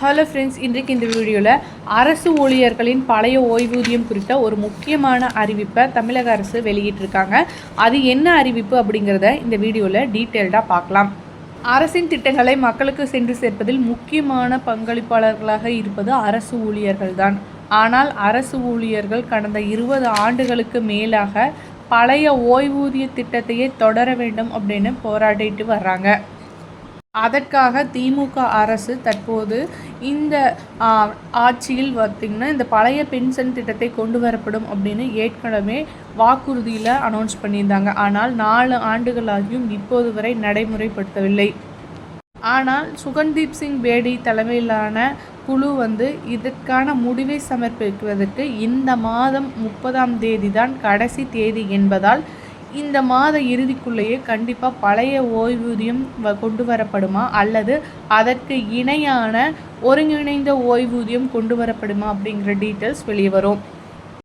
Hello friends இன்றைக்கு இந்த வீடியோவில் அரசு ஊழியர்களின் பழைய ஓய்வூதியம் குறித்த ஒரு முக்கியமான அறிவிப்பை தமிழக அரசு வெளியிட்டிருக்காங்க. அது என்ன அறிவிப்பு அப்படிங்கிறத இந்த வீடியோவில் டீட்டெயில்டாக பார்க்கலாம். அரசின் திட்டங்களை மக்களுக்கு சென்று சேர்ப்பதில் முக்கியமான பங்களிப்பாளர்களாக இருப்பது அரசு ஊழியர்கள்தான். ஆனால் அரசு ஊழியர்கள் கடந்த இருபது ஆண்டுகளுக்கு மேலாக பழைய ஓய்வூதிய திட்டத்தையே தொடர வேண்டும் அப்படின்னு போராடிட்டு வர்றாங்க. அதற்காக திமுக அரசு தற்போது இந்த ஆ, ஆட்சியில் பார்த்திங்கன்னா இந்த பழைய பென்ஷன் திட்டத்தை கொண்டு வரப்படும் அப்படின்னு ஏற்கனவே வாக்குறுதியில் அனௌன்ஸ் பண்ணியிருந்தாங்க. ஆனால் நாலு ஆண்டுகளாகியும் இப்போது வரை நடைமுறைப்படுத்தவில்லை. ஆனால் சுகன்தீப் சிங் பேடி தலைமையிலான குழு வந்து இதற்கான முடிவை சமர்ப்பிப்பதற்கு இந்த மாதம் முப்பதாம் தேதி தான் கடைசி தேதி என்பதால் இந்த மாத இறுதிக்குள்ளேயே கண்டிப்பாக பழைய ஓய்வூதியம் வ- கொண்டு வரப்படுமா? அல்லது அதற்கு இணையான ஒருங்கிணைந்த ஓய்வூதியம் கொண்டு வரப்படுமா? அப்படிங்கிற டீட்டெயில்ஸ் வெளியே வரும்.